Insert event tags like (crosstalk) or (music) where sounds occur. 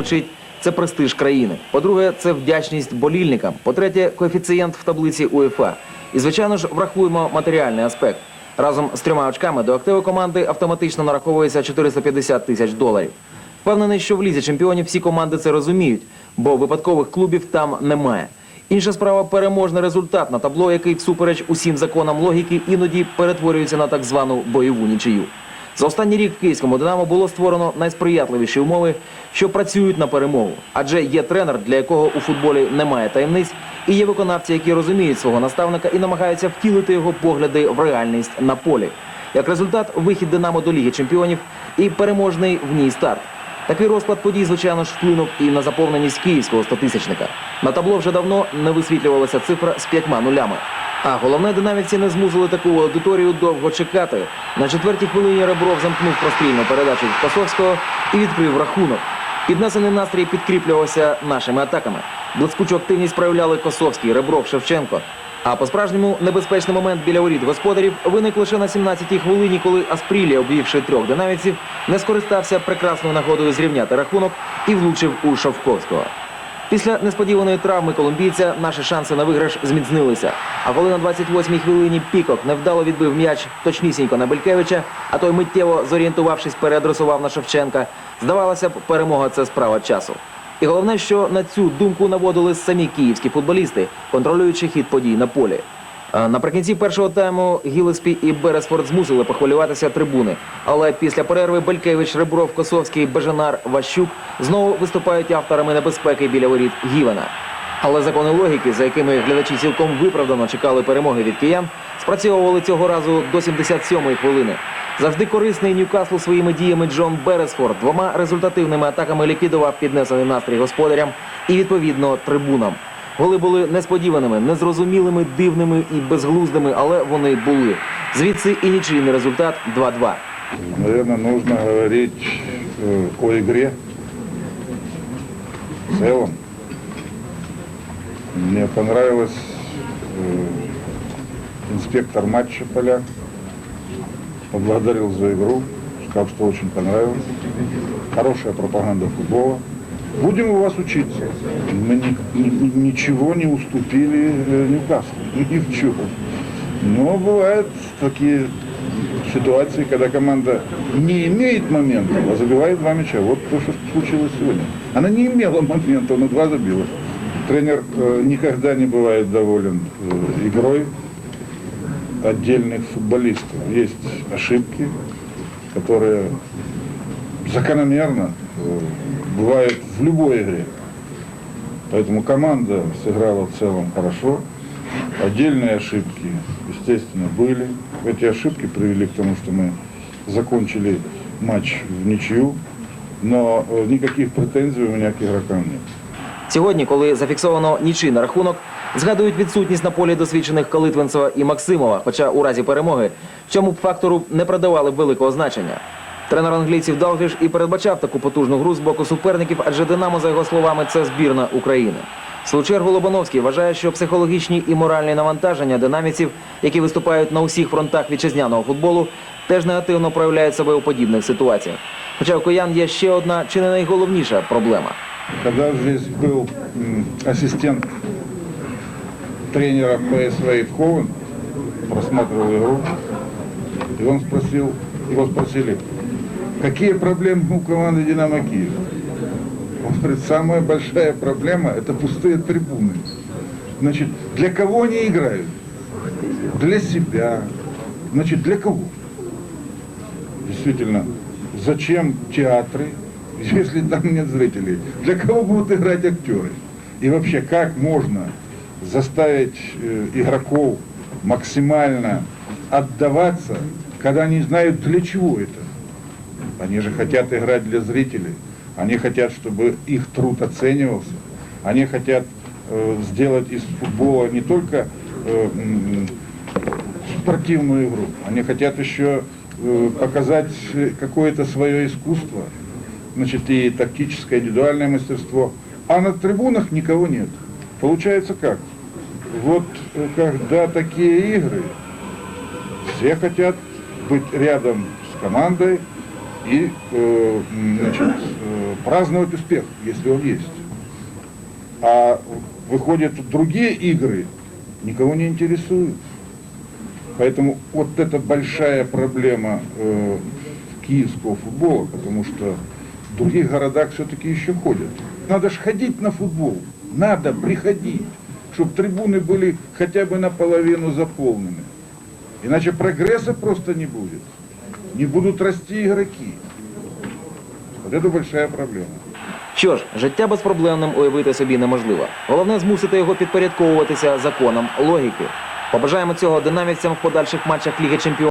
Звучить це престиж країни. По-друге, це вдячність болільникам. По-третє, коефіцієнт в таблиці УЄФА. І, звичайно ж, врахуємо матеріальний аспект. Разом з трьома очками до активу команди автоматично нараховується 450 тисяч доларів. Впевнений, що в лізі чемпіонів всі команди це розуміють, бо випадкових клубів там немає. Інша справа переможний результат на табло, який всупереч усім законам логіки іноді перетворюється на так звану бойову нічию. За останній рік в київському Динамо було створено найсприятливіші умови, що працюють на перемогу. Адже є тренер, для якого у футболі немає таємниць, і є виконавці, які розуміють свого наставника і намагаються втілити його погляди в реальність на полі. Як результат, вихід Динамо до Ліги Чемпіонів і переможний в ній старт. Такий розклад подій, звичайно ж, вплинув і на заповненість київського стотисячника. На табло вже давно не висвітлювалася цифра з п'ятьма нулями. А головне, динамівці не змусили таку аудиторію довго чекати. На четвертій хвилині Ребров замкнув прострільну передачу від Косовського і відкрив рахунок. Піднесений настрій підкріплювався нашими атаками. Блискучу активність проявляли Косовський, Ребров, Шевченко. А по-справжньому небезпечний момент біля воріт господарів виник лише на 17-й хвилині, коли Аспрілія, обвівши трьох динамівців, не скористався прекрасною нагодою зрівняти рахунок і влучив у Шовковського. Після несподіваної травми колумбійця наші шанси на виграш зміцнилися. А коли на 28-й хвилині Пікок невдало відбив м'яч точнісінько на Белькевича, а той миттєво зорієнтувавшись, переадресував на Шевченка, здавалося б, перемога це справа часу. І головне, що на цю думку наводили самі київські футболісти, контролюючи хід подій на полі. А Наприкінці першого тайму Гілеспі і Бересфорд змусили похвилюватися трибуни. Але після перерви Белькевич, Ребров, Косовський, Бежанар, Ващук знову виступають авторами небезпеки біля воріт Гівена. Але закони логіки, за якими глядачі цілком виправдано чекали перемоги від киян, спрацьовували цього разу до 77-ї хвилини. Завжди корисний Ньюкаслу своїми діями Джон Бересфорд двома результативними атаками ліквідував піднесений настрій господарям і відповідно трибунам. Голи були несподіваними, незрозумілими, дивними і безглуздими, але вони були. Звідси і нічийний результат 2-2. Наверное, нужно говорить э, о игре в целом. Мне понравилось э, инспектор матча Поляк. Поблагодарил за игру, сказал, что очень понравилось. Хорошая пропаганда футбола. Будем у вас учиться. Мы ни- ни- ничего не уступили э, Ньюкаслу, (laughs) ни в чем. Но бывают такие ситуации, когда команда не имеет момента, а забивает два мяча. Вот то, что случилось сегодня. Она не имела (laughs) момента, но два забила. Тренер э, никогда не бывает доволен э, игрой отдельных футболистов. Есть ошибки, которые закономерно э, бывают в любой игре. Поэтому команда сыграла в целом хорошо. Отдельные ошибки, естественно, были. Эти ошибки привели к тому, что мы закончили матч в ничью. Но э, никаких претензий у меня к игрокам нет. Сьогодні, коли зафіксовано нічийний рахунок, згадують відсутність на полі досвідчених Калитвинцева і Максимова, хоча у разі перемоги цьому б фактору не придавали великого значення. Тренер англійців Далгліш і передбачав таку потужну гру з боку суперників, адже Динамо, за його словами, це збірна України. В свою чергу Лобановський вважає, що психологічні і моральні навантаження динамівців, які виступають на усіх фронтах вітчизняного футболу, теж негативно проявляють себе у подібних ситуаціях. Хоча у киян є ще одна чи не найголовніша проблема. Когда здесь был м, ассистент тренера ПСВ Ивковен, просматривал игру, и он спросил, его спросили, какие проблемы у команды «Динамо Киев»? Он говорит, самая большая проблема – это пустые трибуны. Значит, для кого они играют? Для себя. Значит, для кого? Действительно, зачем театры, (laughs) если там нет зрителей? Для кого будут играть актеры? И вообще, как можно заставить э, игроков максимально отдаваться, когда они знают, для чего это? Они же хотят играть для зрителей. Они хотят, чтобы их труд оценивался. Они хотят э, сделать из футбола не только э, спортивную игру, они хотят еще э, показать какое-то свое искусство, значит, и тактическое, индивидуальное мастерство. А на трибунах никого нет. Получается как? Вот э, когда такие игры, все хотят быть рядом с командой, и э, значит, э, праздновать успех, если он есть. А выходят другие игры, никого не интересуют. Поэтому вот это большая проблема э, киевского футбола, потому что в других городах все-таки еще ходят. Надо же ходить на футбол, надо приходить, чтобы трибуны были хотя бы наполовину заполнены. Иначе прогресса просто не будет. Не будут расти игроки. Вот это большая проблема. Що ж, життя безпроблемним уявити собі неможливо. Головне змусити його підпорядковуватися законам логіки. Побажаємо цього динамівцям в подальших матчах Ліги Чемпіонів.